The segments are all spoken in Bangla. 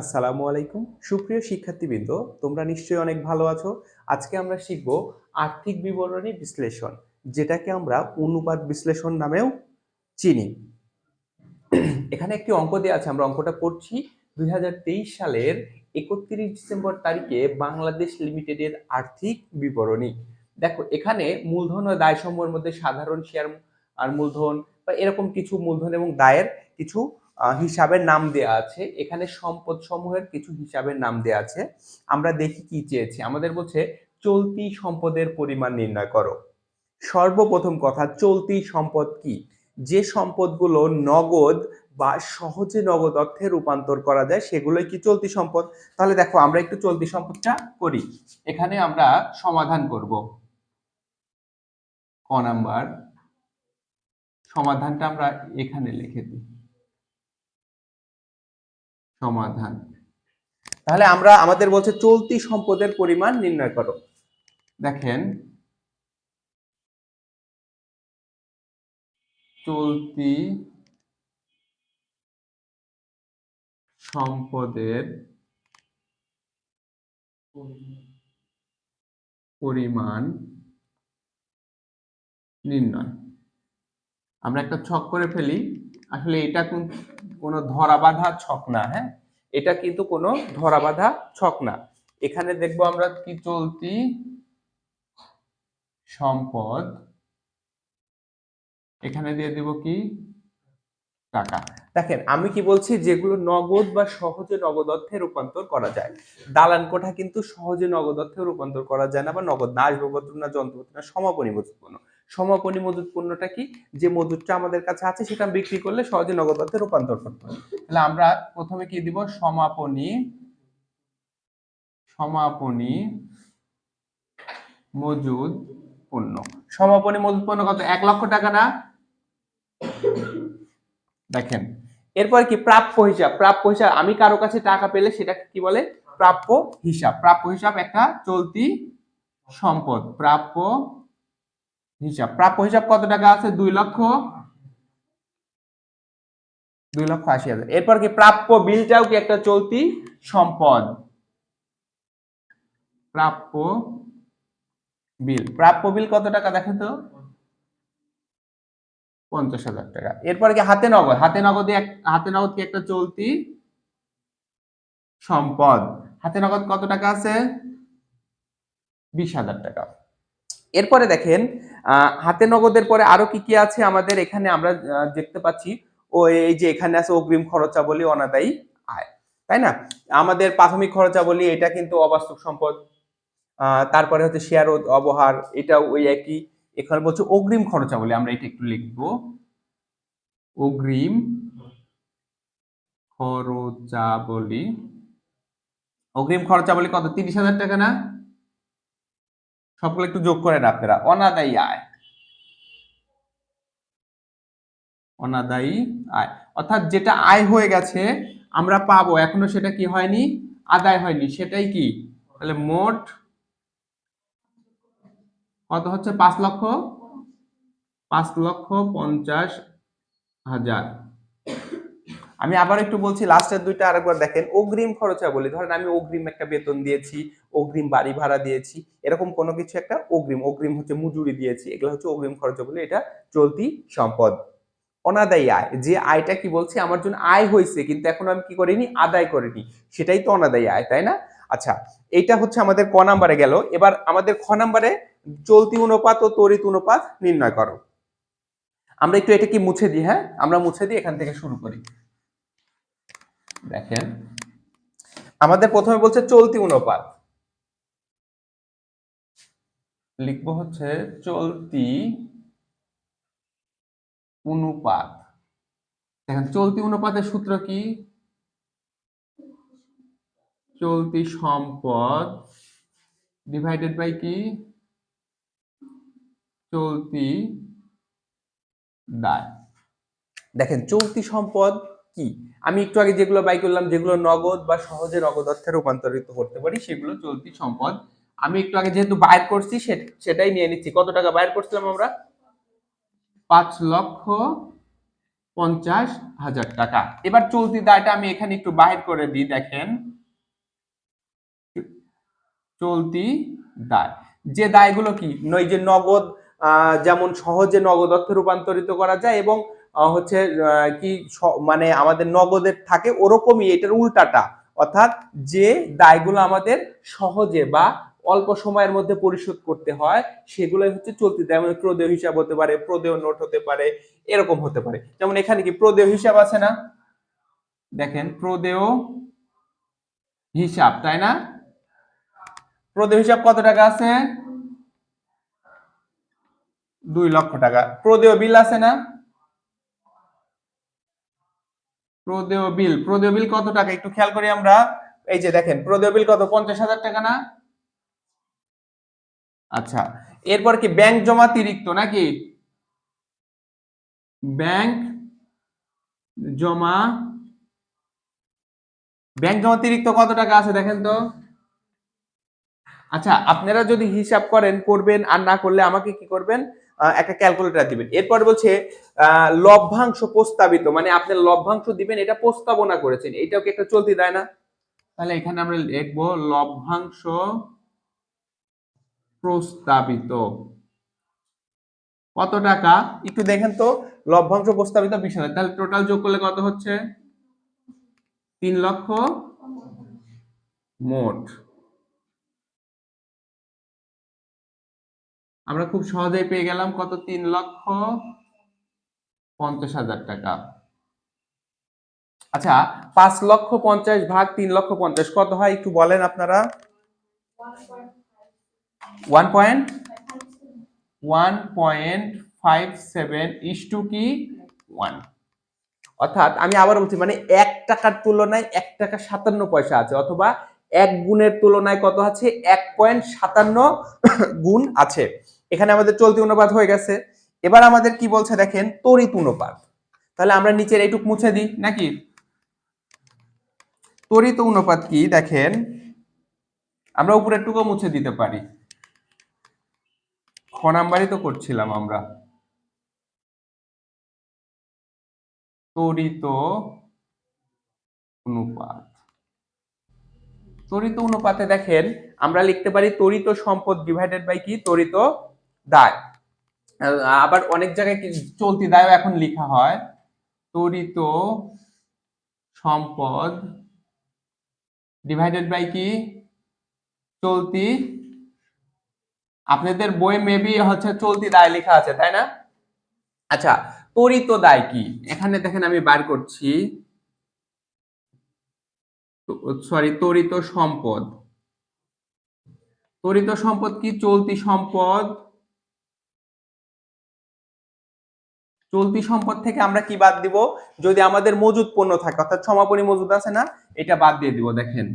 আসসালামু আলাইকুম। সুপ্রিয় শিক্ষার্থীবৃন্দ, তোমরা নিশ্চয়ই অনেক ভালো আছো। আজকে আমরা শিখব আর্থিক বিবরণী বিশ্লেষণ, যেটাকে আমরা অনুপাত বিশ্লেষণ নামেও চিনি। এখানে একটি অঙ্ক দেওয়া আছে, আমরা অঙ্কটা করছি। দুই হাজার তেইশ সালের একত্রিশ ডিসেম্বর তারিখে বাংলাদেশ লিমিটেডের আর্থিক বিবরণী। দেখো, এখানে মূলধন ও দায় সমূহের মধ্যে সাধারণ শেয়ার আর মূলধন বা এরকম কিছু মূলধন এবং দায়ের কিছু হিসাবের নাম দেয়া আছে। এখানে সম্পদ সমূহের কিছু হিসাবের নাম দেয়া আছে। আমরা দেখি কি চেয়েছি। আমাদের বলছে, চলতি সম্পদের পরিমাণ নির্ণয় করো। সর্বপ্রথম কথা, চলতি সম্পদ কি? যে সম্পদগুলো নগদ বা সহজে নগদ অর্থে রূপান্তর করা যায়, সেগুলোই কি চলতি সম্পদ? তাহলে দেখো, আমরা একটু চলতি সম্পদটা করি। এখানে আমরা সমাধান করব। ক নাম্বার? সমাধানটা আমরা এখানে লিখে দিই। সমাধান। তাহলে আমরা আমাদের বলছে চলতি সম্পদের পরিমাণ নির্ণয় করো। দেখেন চলতি সম্পদের পরিমাণ নির্ণয়। আমরা একটা ছক করে ফেলি। আসলে এটা কোন- ধরা বাঁধা ছক না হ্যাঁ? এটা কিন্তু কোনো ধরা বাঁধা ছক না। এখানে দেখব আমরা কি চলতি? সম্পদ। এখানে দিয়ে দিব কি? টাকা। দেখেন, আমি কি বলছি? যেগুলো নগদ বা সহজে নগদ অর্থে রূপান্তর করা যায়। দালান কোঠা কিন্তু সহজে নগদ অর্থে রূপান্তর করা যায় না বা নগদ না আসবাবপত্র না যন্ত্রপাতি না সমাপনী সমাপনী মজুত পণ্যটা কি? যে মজুতটা আমাদের কাছে আছে, সেটা বিক্রি করলে সহজে নগদ অর্থে রূপান্তর করতে হবে তাহলে আমরা প্রথমে কি দিব? সমাপনী। সমাপনী মজুদ পণ্য। সমাপনী মজুদ পণ্য কত? এক লক্ষ টাকা না? দেখেন, এরপর কি? প্রাপ্য হিসাব। প্রাপ্য হিসাব, আমি কারও কাছে টাকা পেলে সেটা কি বলে? প্রাপ্য হিসাব। প্রাপ্য হিসাব একটা চলতি সম্পদ। প্রাপ্য হিসাব প্রাপ্য হিসাব কত টাকা আছে? দুই লক্ষ। দুই লক্ষ আশি হাজার। এরপর কি প্রাপ্য বিলটাও কি একটা চলতি? সম্পদ। প্রাপ্য বিল। প্রাপ্য বিল কত টাকা দেখেন তো? পঞ্চাশ হাজার টাকা। এরপর কি হাতে নগদ? হাতে নগদে হাতে নগদ কি একটা চলতি? সম্পদ। হাতে নগদ কত টাকা আছে? বিশ হাজার টাকা। এরপরে দেখেন হাতে নগদের পরে আরও কি কি আছে আমাদের এখানে আমরা দেখতে পাচ্ছি। ও, এই যে এখানে আছে অগ্রিম খরচাবলী, অনাদায়ী আয়, তাই না? আমাদের প্রাথমিক খরচাবলী, এটা কিন্তু অবাস্তব সম্পদ। তারপরে হচ্ছে শেয়ার অবহার, এটাও ওই একই। এখানে বলছে অগ্রিম খরচাবলী, আমরা এটা একটু লিখব। অগ্রিম খরচাবলী। অগ্রিম খরচাবলী কত? তিরিশ হাজার টাকা না? সবগুলো একটু যোগ করেন আপনারা। অনাদায়ী আয়। অনাদায়ী আয়। অর্থাৎ যেটা আয় হয়ে গেছে, আমরা পাবো। এখনও সেটা কি হয়নি? আদায় হয়নি। সেটাই কি? তাহলে মোট কত হচ্ছে? পাঁচ লক্ষ? পাঁচ লক্ষ পঞ্চাশ হাজার। আমি আবার একটু বলছি লাস্টের দুইটা আরেকবার দেখেন। অগ্রিম খরচা বলি। ধরেন আমি অগ্রিম একটা বেতন দিয়েছি, অগ্রিম বাড়ি ভাড়া দিয়েছি, এরকম কোনো কিছু একটা অগ্রিম। অগ্রিম হচ্ছে মজুরি দিয়েছি, এগুলো হচ্ছে অগ্রিম খরচা বলি এটা চলতি সম্পদ। অনাদায়ী আয়। যে আয়টা কি বলছে, আমার জন্য আয় হয়েছে, কিন্তু এখন আমি কি করিনি, আদায় করিনি। সেটাই তো অনাদায়ী আয়, তাই না? আচ্ছা এটা হচ্ছে আমাদের ক নাম্বারে গেল। এবার আমাদের খ নাম্বারে চলতি অনুপাত ও তড়িৎ অনুপাত নির্ণয় করো। আমরা একটু এটা কি মুছে দিই হ্যাঁ? আমরা মুছে দিই, এখান থেকে শুরু করি। দেখেন। আমাদের প্রথমে বলছে চলতি অনুপাত। লিখব হচ্ছে চলতি অনুপাত। দেখেন, চলতি অনুপাতের সূত্র কি? চলতি সম্পদ ডিভাইডেড বাই কি? চলতি দায়। দেখেন, চলতি সম্পদ কি? আমি একটু আগে যেগুলো বাই করলাম, যেগুলো নগদ বা সহজে নগদ অর্থে রূপান্তরিত করতে পারি, সেগুলো চলতি সম্পদ। আমি একটু আগে যেহেতু বাইর করছি সেটাই নিয়ে নিচ্ছি। কত টাকা বাইর করছিলাম আমরা? পাঁচ লক্ষ পঞ্চাশ হাজার টাকা। এবার চলতি দায়টা আমি এখানে একটু বাহির করে দিই, দেখেন। চলতি দায়। যে দায়গুলো কি? নয় যে নগদ যেমন সহজে নগদ অর্থে রূপান্তরিত করা যায় এবং হচ্ছে কি মানে আমাদের নগদের থাকে ওরকমই, এটার উল্টাটা। অর্থাৎ যে দায়গুলো আমাদের সহজে বা অল্প সময়ের মধ্যে পরিশোধ করতে হয়, সেগুলোই হচ্ছে চলতি দায় মানে প্রদেয় হিসাব হতে পারে, প্রদেয় নোট হতে পারে, এরকম হতে পারে। যেমন এখানে কি প্রদেয় হিসাব আছে না? দেখেন, প্রদেয় হিসাব, তাই না? প্রদেয় হিসাব কত টাকা আছে? দুই লক্ষ টাকা। প্রদেয় বিল আছে না? প্রদেয় বিল। প্রদেয় বিল কত টাকা? একটু খেয়াল করি আমরা। এই যে দেখেন, প্রদেয় বিল কত? পঞ্চাশ হাজার টাকা না? আচ্ছা এরপর কি ব্যাংক জমা তিরিক্ত নাকি? ব্যাংক জমা ব্যাংক জমা তিরিক্ত কত টাকা আছে দেখেন তো? আচ্ছা আপনারা যদি হিসাব করেন, করবেন আর না করলে আমাকে কি করবেন? একটা ক্যালকুলেটর দিবেন। এরপর বলছে লভ্যাংশ প্রস্তাবিত মানে আপনি লভ্যাংশ দিবেন এটা প্রস্তাবনা করেছেন। এটাও কি একটা চলতি দেয় না? তাহলে এখানে আমরা লিখব লভ্যাংশ প্রস্তাবিত। কত টাকা? একটু দেখেন তো লভ্যাংশ প্রস্তাবিত বিশ হাজার। তাহলে টোটাল যোগ করলে কত হচ্ছে? তিন লক্ষ? মোট। আমরা খুব সহজেই পেয়ে গেলাম কত? তিন লক্ষ পঞ্চাশ হাজার টাকা। আচ্ছা পাঁচ লক্ষ পঞ্চাশ ভাগ তিন লক্ষ পঞ্চাশ কত হয় একটু বলেন আপনারা? One point one point five seven is two কি? ওয়ান অর্থাৎ আমি আবার বলছি মানে এক টাকার তুলনায় এক টাকা সাতান্ন পয়সা আছে, অথবা এক গুণের তুলনায় কত আছে? এক পয়েন্ট সাতান্ন গুণ আছে। এখানে আমাদের চলতি অনুপাত হয়ে গেছে। এবার আমাদের কি বলছে দেখেন, তড়িৎ অনুপাত। তাহলে আমরা নিচের এইটুক মুছে দিই, নাকি? তড়িৎ অনুপাত কি দেখেন, আমরা উপরের টুকু মুছে দিতে পারি। খ নাম্বারই তো করছিলাম আমরা। তড়িৎ অনুপাত। তড়িৎ অনুপাতে দেখেন, আমরা লিখতে পারি তড়িৎ সম্পদ ডিভাইডেড বাই কি? তড়িৎ দায়। আবার অনেক জায়গায় চলতি দায়ও এখন লেখা হয়। তড়িৎ সম্পদ ডিভাইডেড বাই কি? চলতি। আপনাদের বই মেবি হচ্ছে চলতি দায় লেখা আছে, তাই না? আচ্ছা তড়িৎ দায় কি? এখানে দেখেন আমি বার করছি। সরি তড়িৎ সম্পদ। তড়িৎ সম্পদ কি? চলতি সম্পদ। চলতি সম্পদ থেকে আমরা কি বাদ দিব? যদি আমাদের মজুদ পণ্য থাকে, অর্থাৎ সমাপনী মজুদ আছে না, এটা বাদ দিয়ে দিব, দেখেন।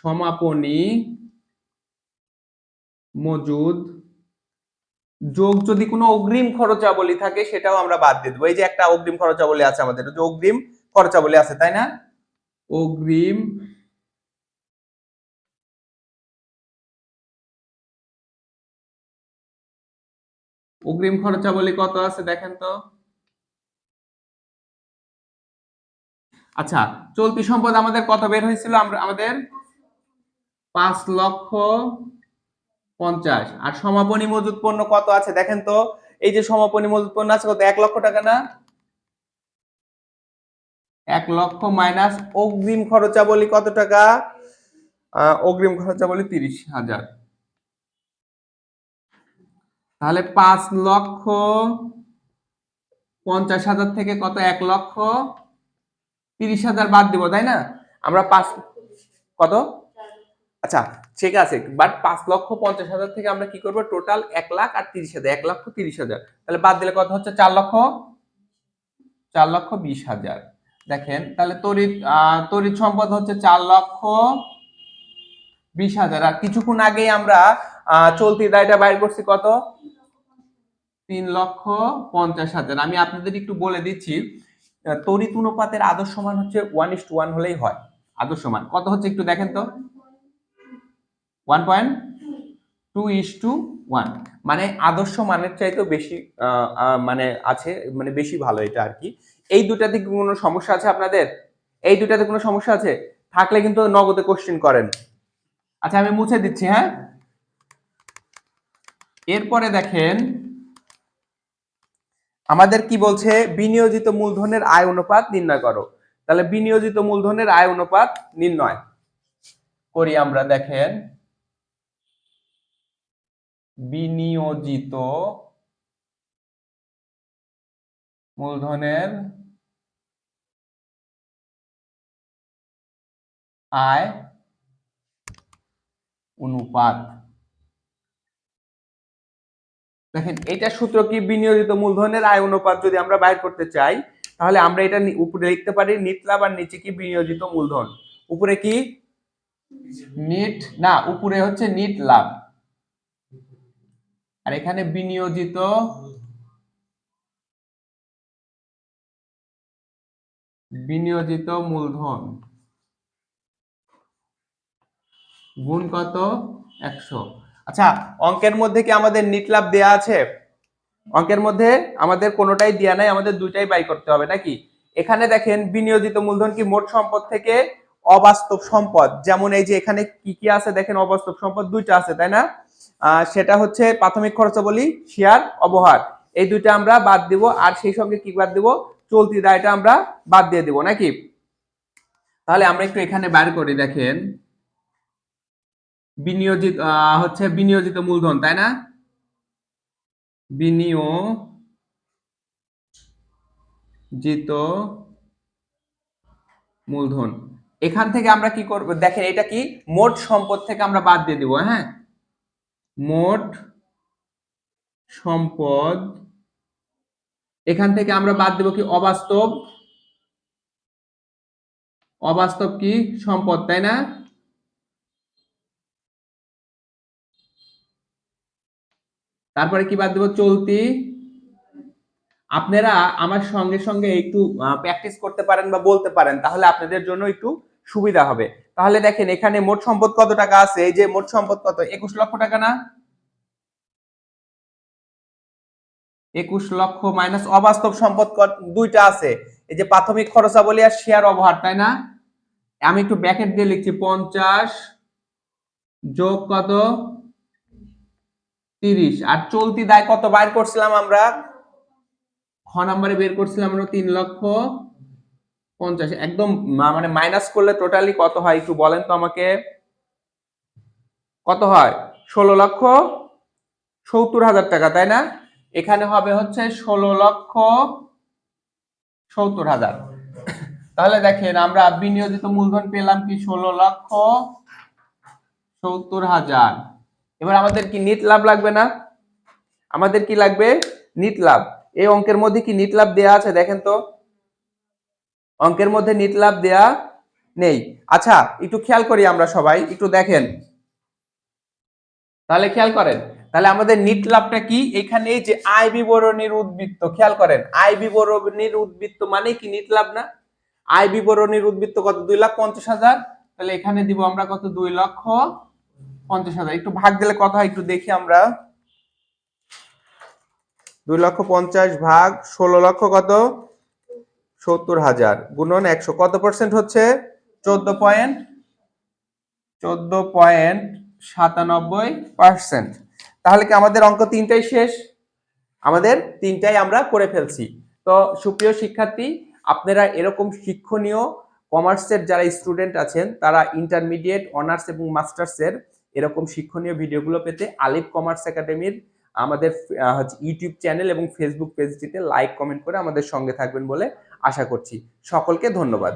সমাপনী মজুদ যোগ যদি কোনো অগ্রিম খরচাবলী থাকে, সেটাও আমরা বাদ দিয়ে দেবো। এই যে একটা অগ্রিম খরচাবলী আছে আমাদের যে অগ্রিম খরচাবলী আছে, তাই না? অগ্রিম অগ্রিম খরচাবলী কত আছে, দেখেন তো? আচ্ছা চলতি সম্পদ আমাদের কত বের হয়েছিল? আমাদের পাঁচ লক্ষ পঞ্চাশ। আর সমাপনী মজুদ পণ্য কত আছে? দেখেন তো, এই যে সমাপনী মজুদ পণ্য আছে কত? এক লক্ষ টাকা না? এক লক্ষ মাইনাস অগ্রিম খরচাবলী কত টাকা? অগ্রিম খরচাবলী তিরিশ হাজার। তাহলে পাঁচ লক্ষ পঞ্চাশ হাজার থেকে কত? এক লক্ষ তিরিশ হাজার বাদ দিব, তাই না? আমরা পাঁচ, কত? আচ্ছা ঠিক আছে বাট পাঁচ লক্ষ পঞ্চাশ হাজার থেকে আমরা কি করব? টোটাল এক লাখ আর তিরিশ হাজার, এক লক্ষ তিরিশ হাজার। তাহলে বাদ দিলে কত হচ্ছে? চার লক্ষ? চার লক্ষ বিশ হাজার। দেখেন, তাহলে তড়িৎ তড়িৎ সম্পদ হচ্ছে চার লক্ষ বিশ হাজার। আর কিছুক্ষণ আগেই আমরা চলতি দায়টা বাইর করছি কত? তিন লক্ষ পঞ্চাশ হাজার। আমি আপনাদের একটু বলে দিচ্ছি তড়িৎ অনুপাতের আদর্শ মান হচ্ছে ওয়ান ইস টু ওয়ান হলেই হয়। আদর্শ মান। কত হচ্ছে একটু দেখেন তো? One point two is two one মানে আদর্শ মানের চাইতেও বেশি মানে আছে মানে বেশি ভালো এটা আর কি। এই দুটাতে কোনো সমস্যা আছে আপনাদের? এই দুটাতে কোনো সমস্যা আছে? থাকলে কিন্তু নগদে কোশ্চেন করেন। আচ্ছা আমি মুছে দিচ্ছি হ্যাঁ? এরপরে দেখেন আমাদের কি বলছে? বিনিয়োজিত মূলধনের আয় অনুপাত নির্ণয় করো। তাহলে বিনিয়োজিত মূলধনের আয় অনুপাত নির্ণয় করি আমরা, দেখেন। বিনিয়োজিত মূলধনের আয় অনুপাত দেখেন, এটা সূত্র কি বিনিয়োজিত মূলধনের আয় অনুপাত যদি আমরা বাইর করতে চাই, তাহলে আমরা এটা উপরে লিখতে পারি নিট লাভ আর নিচে কি বিনিয়োজিত মূলধন? উপরে কি? নিট, না, উপরে হচ্ছে নিট লাভ আর এখানে বিনিয়োজিত বিনিয়োজিত মূলধন গুণ কত? একশো। আচ্ছা অঙ্কের মধ্যে কি আমাদের নিট লাভ দেয়া আছে? অঙ্কের মধ্যে আমাদের কোনোটাই দেয়া নাই, আমাদের দুইটাই বাই করতে হবে, নাকি? এখানে দেখেন, বিনিয়োজিত মূলধন কি মোট সম্পদ থেকে অবাস্তব সম্পদ? যেমন এই যে এখানে কি কি আছে, দেখেন অবাস্তব সম্পদ দুইটা আছে, তাই না? সেটা হচ্ছে প্রাথমিক খরচাবলী শেয়ার অবহার। এই দুইটা আমরা বাদ দিব, আর সেই সঙ্গে কি বাদ দিব? চলতি দায়টা আমরা বাদ দিয়ে দিব, নাকি? তাহলে আমরা একটু এখানে বার করি, দেখেন। বিনিয়োজিত হচ্ছে বিনিয়োজিত মূলধন, তাই না? বিনিয়োজিত মূলধন। এখান থেকে আমরা কি করব, দেখেন এটা কি? মোট সম্পদ থেকে আমরা বাদ দিয়ে দিব হ্যাঁ? মোট সম্পদ, এখান থেকে আমরা বাদ দেব কি? অবাস্তব। অবাস্তব কি? সম্পদ, তাই না? তারপরে কি বাদ দেব? চলতি। আপনারা আমার সঙ্গে সঙ্গে একটু প্র্যাকটিস করতে পারেন বা বলতে পারেন, তাহলে আপনাদের জন্য একটু সুবিধা হবে। তাহলে দেখেন, এখানে মোট সম্পদ কত টাকা আছে? এই যে মোট সম্পদ কত? একুশ লক্ষ টাকা না? একুশ লক্ষ মাইনাস অবাস্তব সম্পদ দুইটা আছে। এই যে প্রাথমিক খরচাবলী আর শেয়ার অবহার, তাই না? আমি একটু ব্যাকেট দিয়ে লিখছি, পঞ্চাশ যোগ কত? তিরিশ। আর চলতি দায় কত বাইর করছিলাম আমরা? খ নাম্বারে বের করছিলাম আমরা তিন লক্ষ পঞ্চাশ। একদম মানে মাইনাস করলে টোটালি কত হয় একটু বলেন তো আমাকে? কত হয়? ষোলো লক্ষ সত্তর হাজার টাকা, তাই না? এখানে হবে হচ্ছে ষোলো লক্ষ সত্তর হাজার। তাহলে দেখেন আমরা বিনিয়োজিত মূলধন পেলাম কি? ষোলো লক্ষ সত্তর হাজার। এবার আমাদের কি নিট লাভ লাগবে না? আমাদের কি লাগবে? নিট লাভ। এই অঙ্কের মধ্যে কি নিট লাভ দেয়া আছে দেখেন তো? অঙ্কের মধ্যে নিট লাভ দেয়া নেই। আচ্ছা একটু খেয়াল করি আমরা সবাই, একটু দেখেন। তাহলে খেয়াল করেন। তাহলে আমাদের নিট লাভটা কি? এখানে যে আয় বিবরণীর উদ্বৃত্ত, খেয়াল করেন। আয় বিবরণীর উদ্বৃত্ত মানে কি নিট লাভ না? আয় বিবরণীর উদ্বৃত্ত কত? দুই লাখ পঞ্চাশ হাজার। তাহলে এখানে দিব আমরা কত? দুই লক্ষ পঞ্চাশ হাজার। একটু ভাগ দিলে কত হয় একটু দেখি আমরা। দুই লক্ষ পঞ্চাশ ভাগ ষোলো লক্ষ কত? সত্তর হাজার। গুণন একশো। কত পার্সেন্ট হচ্ছে? চোদ্দ পয়েন্ট চোদ্দ পয়েন্ট সাতানব্বই পার্সেন্ট তাহলে কি আমাদের অঙ্ক তিনটাই শেষ? আমাদের তিনটাই আমরা করে ফেলছি। তো সুপ্রিয় শিক্ষার্থী, আপনারা এরকম শিক্ষণীয় কমার্সের যারা স্টুডেন্ট আছেন, তারা ইন্টারমিডিয়েট অনার্স এবং মাস্টার্সের এরকম শিক্ষণীয় ভিডিওগুলো পেতে আলিফ কমার্স একাডেমির আমাদের ইউটিউব চ্যানেল এবং ফেসবুক পেজটিতে লাইক, কমেন্ট করে আমাদের সঙ্গে থাকবেন বলে আশা করছি। সকলকে ধন্যবাদ।